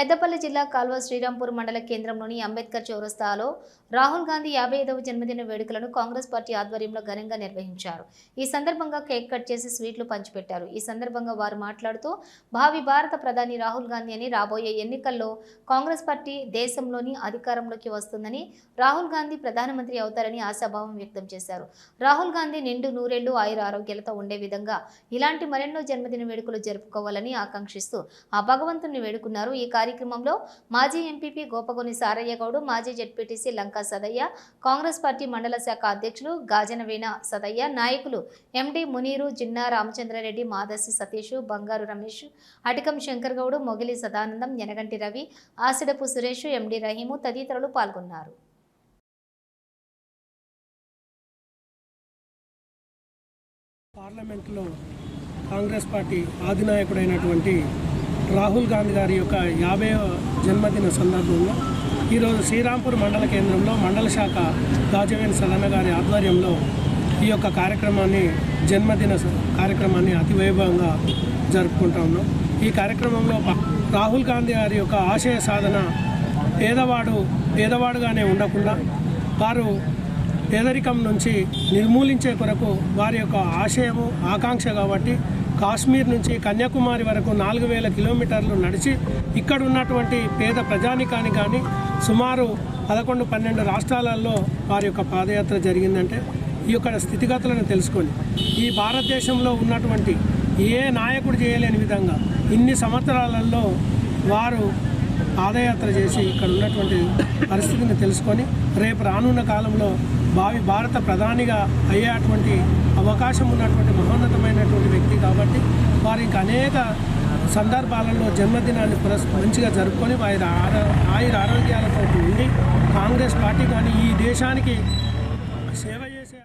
పెద్దపల్లి జిల్లా కాల్వ శ్రీరాంపూర్ మండల కేంద్రంలోని అంబేద్కర్ చౌరస్తాలో రాహుల్ గాంధీ యాభై ఐదవ జన్మదిన వేడుకలను కాంగ్రెస్ పార్టీ ఆధ్వర్యంలో ఘనంగా నిర్వహించారు. ఈ సందర్భంగా కేక్ కట్ చేసి స్వీట్లు పంచిపెట్టారు. ఈ సందర్భంగా వారు మాట్లాడుతూ భావి భారత ప్రధాని రాహుల్ గాంధీ అని రాబోయే ఎన్నికల్లో కాంగ్రెస్ పార్టీ దేశంలోని అధికారంలోకి వస్తుందని రాహుల్ గాంధీ ప్రధానమంత్రి అవుతారని ఆశాభావం వ్యక్తం చేశారు. రాహుల్ గాంధీ నిండు నూరేళ్ళు ఆయుర ఆరోగ్యాలతో ఉండే విధంగా ఇలాంటి మరెన్నో జన్మదిన వేడుకలు జరుపుకోవాలని ఆకాంక్షిస్తూ ఆ భగవంతుని వేడుకున్నారు. ఈ కార్యక్రమంలో మాజీ ఎంపీపీ గోపగొని సారయ్య గౌడు మాజీ ZPTC Lanka Sadayya Congress party మండల శాఖ అధ్యక్షులు గాజనవీణ సదయ్య నాయకులు ఎండి మునీరు జిన్నా రామచంద్రారెడ్డి మాదర్శి సతీష్ బంగారు రమేష్ అటికం శంకర్ గౌడ్ మొగిలి సదానందం యనగంటి రవి ఆసిడపు సురేష్ ఎండి రహీము తదితరులు పాల్గొన్నారు. పార్లమెంట్లో కాంగ్రెస్ పార్టీ అధినాయకుడైనటువంటి రాహుల్ గాంధీ గారి యొక్క యాభై జన్మదిన సందర్భంలో ఈరోజు శ్రీరాంపూర్ మండల కేంద్రంలో మండల శాఖ రాజవేణి సదన గారి ఆధ్వర్యంలో ఈ యొక్క కార్యక్రమాన్ని జన్మదిన కార్యక్రమాన్ని అతి వైభవంగా జరుపుకుంటా ఉన్నాం. ఈ కార్యక్రమంలో రాహుల్ గాంధీ గారి యొక్క ఆశయ సాధన పేదవాడు పేదవాడుగానే ఉండకుండా వారు పేదరికం నుంచి నిర్మూలించే కొరకు వారి యొక్క ఆశయము ఆకాంక్ష కాబట్టి కాశ్మీర్ నుంచి కన్యాకుమారి వరకు నాలుగు వేల కిలోమీటర్లు నడిచి ఇక్కడ ఉన్నటువంటి పేద ప్రజానికానికి కానీ సుమారు పదకొండు పన్నెండు రాష్ట్రాలలో వారి యొక్క పాదయాత్ర జరిగిందంటే ఈ యొక్క స్థితిగతులను తెలుసుకొని ఈ భారతదేశంలో ఉన్నటువంటి ఏ నాయకుడు చేయలేని విధంగా ఇన్ని సంవత్సరాలలో వారు పాదయాత్ర చేసి ఇక్కడ ఉన్నటువంటి పరిస్థితిని తెలుసుకొని రేపు రానున్న కాలంలో భావి భారత ప్రధానిగా అయ్యేటువంటి అవకాశం ఉన్నటువంటి మహోన్నతమైనటువంటి అనేక అనేక సందర్భాలలో జన్మదినాన్ని పురస్ మంచిగా జరుపుకొని వారి ఆరో ఆయుర ఆరోగ్యాలతో ఉండి కాంగ్రెస్ పార్టీ కానీ ఈ దేశానికి సేవ